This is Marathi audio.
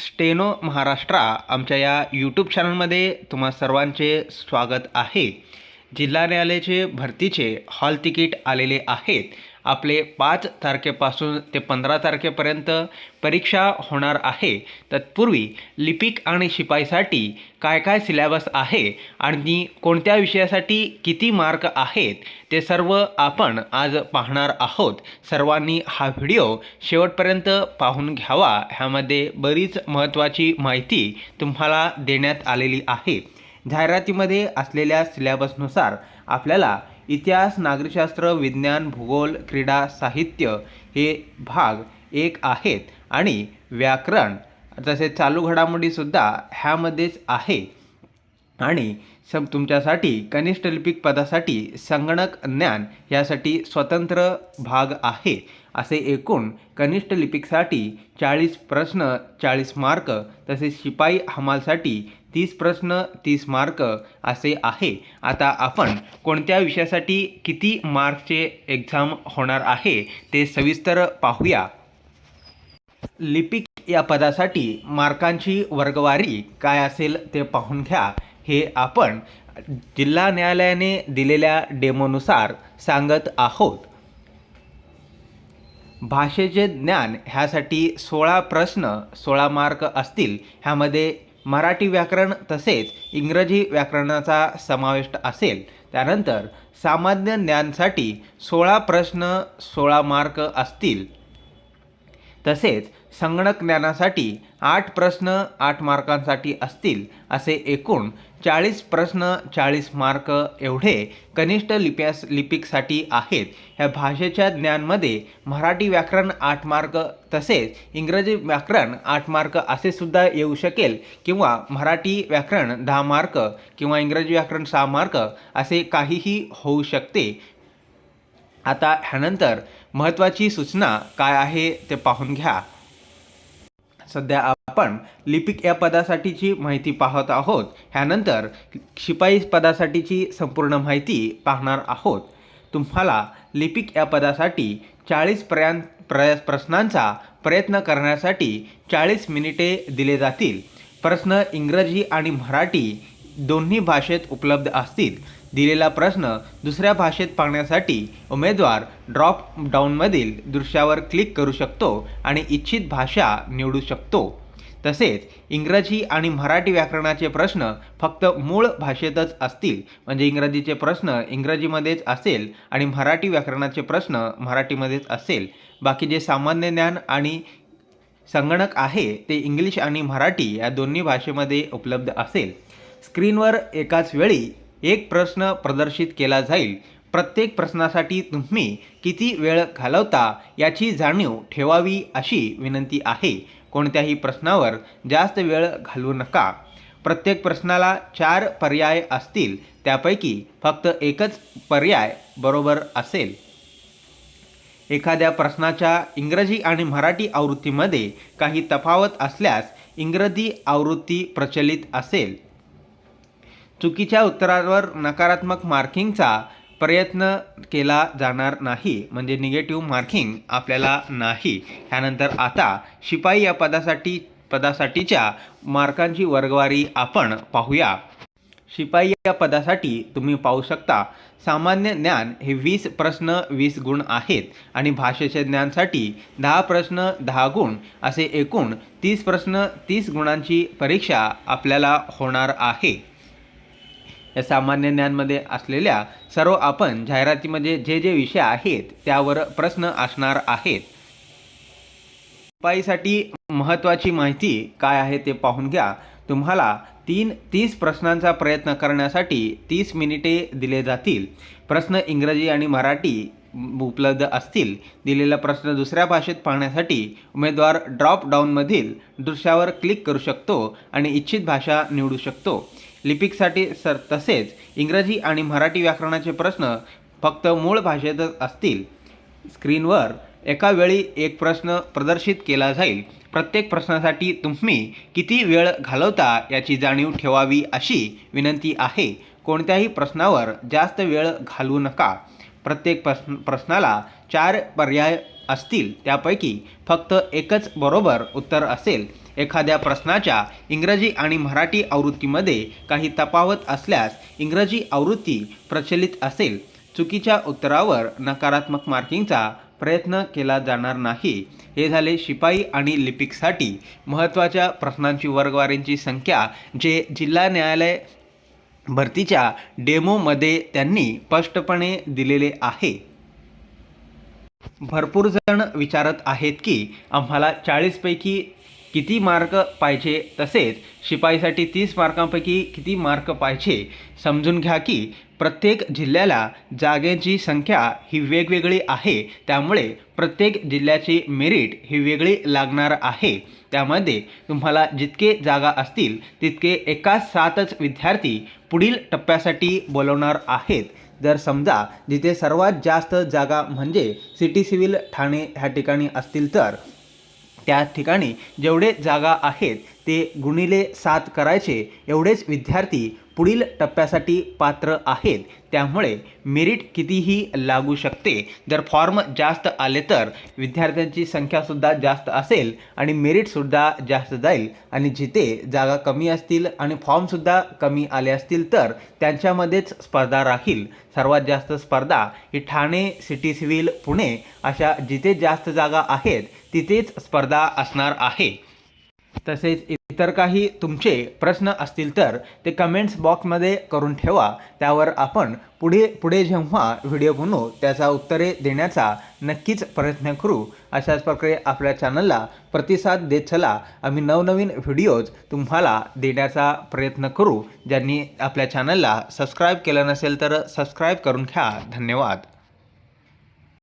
स्टेनो महाराष्ट्रा आमच्या या यूट्यूब चॅनलमध्ये तुम्हा सर्वांचे स्वागत आहे. जिल्हा न्यायालयाचे भरतीचे हॉल तिकीट आलेले आहेत. आपले पाच तारखेपासून ते पंधरा तारखेपर्यंत परीक्षा होणार आहे. तत्पूर्वी लिपिक आणि शिपाईसाठी काय काय सिलेबस आहे आणि कोणत्या विषयासाठी किती मार्क आहेत ते सर्व आपण आज पाहणार आहोत. सर्वांनी हा व्हिडिओ शेवटपर्यंत पाहून घ्यावा. ह्यामध्ये बरीच महत्त्वाची माहिती तुम्हाला देण्यात आलेली आहे. जाहिरातीमध्ये असलेल्या सिलेबसनुसार आपल्याला इतिहास नागरिकशास्त्र विज्ञान भूगोल क्रीडा साहित्य हे भाग एक आहेत आणि व्याकरण तसेच चालू घडामोडीसुद्धा ह्यामध्येच आहे. आणि सम तुमच्यासाठी कनिष्ठ लिपिक पदासाठी संगणक ज्ञान यासाठी स्वतंत्र भाग आहे. असे एकूण कनिष्ठ लिपिकसाठी चाळीस प्रश्न चाळीस मार्क तसेच शिपाई हमालसाठी तीस प्रश्न तीस मार्क असे आहे. आता आपण कोणत्या विषयासाठी किती मार्कचे एक्झाम होणार आहे ते सविस्तर पाहूया. लिपिक या पदासाठी मार्कांची वर्गवारी काय असेल ते पाहून घ्या. हे आपण जिल्हा न्यायालयाने दिलेल्या डेमोनुसार सांगत आहोत. भाषेचे ज्ञान ह्यासाठी सोळा प्रश्न सोळा मार्क असतील. ह्यामध्ये मराठी व्याकरण तसेच इंग्रजी व्याकरणाचा समावेश असेल. त्यानंतर सामान्य ज्ञानसाठी सोळा प्रश्न सोळा मार्क असतील. तसेच संगणक ज्ञानासाठी आठ प्रश्न आठ मार्कांसाठी असतील असे एकूण चाळीस प्रश्न चाळीस मार्क एवढे कनिष्ठ लिप्यास लिपिकसाठी आहेत. ह्या भाषेच्या ज्ञानमध्ये मराठी व्याकरण आठ मार्क तसेच इंग्रजी व्याकरण आठ मार्क असे सुद्धा येऊ शकेल किंवा मराठी व्याकरण दहा मार्क किंवा इंग्रजी व्याकरण सहा मार्क असे काहीही होऊ शकते. आता ह्यानंतर महत्त्वाची सूचना काय आहे ते पाहून घ्या. सध्या आपण लिपिक या पदासाठीची माहिती पाहत आहोत. ह्यानंतर शिपाई पदासाठीची संपूर्ण माहिती पाहणार आहोत. तुम्हाला लिपिक या पदासाठी चाळीस प्रयां प्र प्रश्नांचा प्रयत्न करण्यासाठी चाळीस मिनिटे दिले जातील. प्रश्न इंग्रजी आणि मराठी दोन्ही भाषेत उपलब्ध असतील दिलेला प्रश्न दुसऱ्या भाषेत पाहण्यासाठी उमेदवार ड्रॉप डाऊनमधील दृश्यावर क्लिक करू शकतो आणि इच्छित भाषा निवडू शकतो. तसेच इंग्रजी आणि मराठी व्याकरणाचे प्रश्न फक्त मूळ भाषेतच असतील म्हणजे इंग्रजीचे प्रश्न इंग्रजीमध्येच असेल आणि मराठी व्याकरणाचे प्रश्न मराठीमध्येच असेल. बाकी जे सामान्य ज्ञान आणि संगणक आहे ते इंग्लिश आणि मराठी या दोन्ही भाषेमध्ये उपलब्ध असेल. स्क्रीनवर एकाच वेळी एक प्रश्न प्रदर्शित केला जाईल. प्रत्येक प्रश्नासाठी तुम्ही किती वेळ घालवता याची जाणीव ठेवावी अशी विनंती आहे. कोणत्याही प्रश्नावर जास्त वेळ घालवू नका. प्रत्येक प्रश्नाला चार पर्याय असतील. त्यापैकी फक्त एकच पर्याय बरोबर असेल. एखाद्या प्रश्नाच्या इंग्रजी आणि मराठी आवृत्तीमध्ये काही तफावत असल्यास इंग्रजी आवृत्ती प्रचलित असेल. चुकीच्या उत्तरावर नकारात्मक मार्किंगचा प्रयत्न केला जाणार नाही म्हणजे निगेटिव्ह मार्किंग आपल्याला नाही. त्यानंतर आता शिपाई या पदासाठी पदासाठीच्या मार्कांची वर्गवारी आपण पाहूया. शिपाई या पदासाठी तुम्ही पाहू शकता सामान्य ज्ञान हे वीस प्रश्न वीस गुण आहेत आणि भाषेच्या ज्ञानसाठी दहा प्रश्न दहा गुण असे एकूण तीस प्रश्न तीस गुणांची परीक्षा आपल्याला होणार आहे. या सामान्य ज्ञानमध्ये असलेल्या सर्व आपण जाहिरातीमध्ये जे जे विषय आहेत त्यावर प्रश्न असणार आहेत. शिपाईसाठी महत्त्वाची माहिती काय आहे ते पाहून घ्या. तुम्हाला तीन तीस प्रश्नांचा प्रयत्न करण्यासाठी तीस मिनिटे दिले जातील. प्रश्न इंग्रजी आणि मराठी उपलब्ध असतील. दिलेला प्रश्न दुसऱ्या भाषेत पाहण्यासाठी उमेदवार ड्रॉप डाऊनमधील दृश्यावर क्लिक करू शकतो आणि इच्छित भाषा निवडू शकतो. लिपिकसाठी सर तसेच इंग्रजी आणि मराठी व्याकरणाचे प्रश्न फक्त मूळ भाषेतच असतील. स्क्रीनवर एका वेळी एक प्रश्न प्रदर्शित केला जाईल. प्रत्येक प्रश्नासाठी तुम्ही किती वेळ घालवता याची जाणीव ठेवावी अशी विनंती आहे. कोणत्याही प्रश्नावर जास्त वेळ घालवू नका. प्रत्येक प्रश्न प्रश्नाला चार पर्याय असतील त्यापैकी फक्त एकच बरोबर उत्तर असेल. एखाद्या प्रश्नाच्या इंग्रजी आणि मराठी आवृत्तीमध्ये काही तफावत असल्यास इंग्रजी आवृत्ती प्रचलित असेल. चुकीच्या उत्तरावर नकारात्मक मार्किंगचा प्रयत्न केला जाणार नाही. हे झाले शिपाई आणि लिपिकसाठी महत्त्वाच्या प्रश्नांची वर्गवारींची संख्या जे जिल्हा न्यायालय भरतीच्या डेमोमध्ये त्यांनी स्पष्टपणे दिलेले आहे. भरपूर जण विचारत आहेत की आम्हाला चाळीसपैकी किती मार्क पाहिजे तसेच शिपाईसाठी तीस मार्कांपैकी किती मार्क पाहिजे समजून घ्या की प्रत्येक जिल्ह्याला जागेची संख्या ही वेगवेगळी आहे. त्यामुळे प्रत्येक जिल्ह्याची मेरिट ही वेगळी लागणार आहे. त्यामध्ये तुम्हाला जितके जागा असतील तितके एका सातच विद्यार्थी पुढील टप्प्यासाठी बोलवणार आहेत. जर समजा जिथे सर्वात जास्त जागा म्हणजे सिटी सिव्हिल ठाणे ह्या ठिकाणी असतील तर त्या ठिकाणी जेवढे जागा आहेत ते गुणिले सात करायचे एवढेच विद्यार्थी पुढील टप्प्यासाठी पात्र आहेत. त्यामुळे मेरिट कितीही लागू शकते. जर फॉर्म जास्त आले तर विद्यार्थ्यांची संख्यासुद्धा जास्त असेल आणि मेरिटसुद्धा जास्त जाईल. आणि जिथे जागा कमी असतील आणि फॉर्मसुद्धा कमी आले असतील तर त्यांच्यामध्येच स्पर्धा राहील. सर्वात जास्त स्पर्धा ही ठाणे सिटी सिव्हिल पुणे अशा जिथे जास्त जागा आहेत तिथेच स्पर्धा असणार आहे. तसेच इतर काही तुमचे प्रश्न असतील तर ते कमेंट्स बॉक्समध्ये करून ठेवा. त्यावर आपण पुढे पुढे जेव्हा व्हिडिओ बनवू त्याचा उत्तरे देण्याचा नक्कीच प्रयत्न करू. अशाच प्रकारे आपल्या चॅनलला प्रतिसाद देत चला. आम्ही नवनवीन व्हिडिओज तुम्हाला देण्याचा प्रयत्न करू. ज्यांनी आपल्या चॅनलला सबस्क्राईब केलं नसेल तर सबस्क्राईब करून घ्या. धन्यवाद.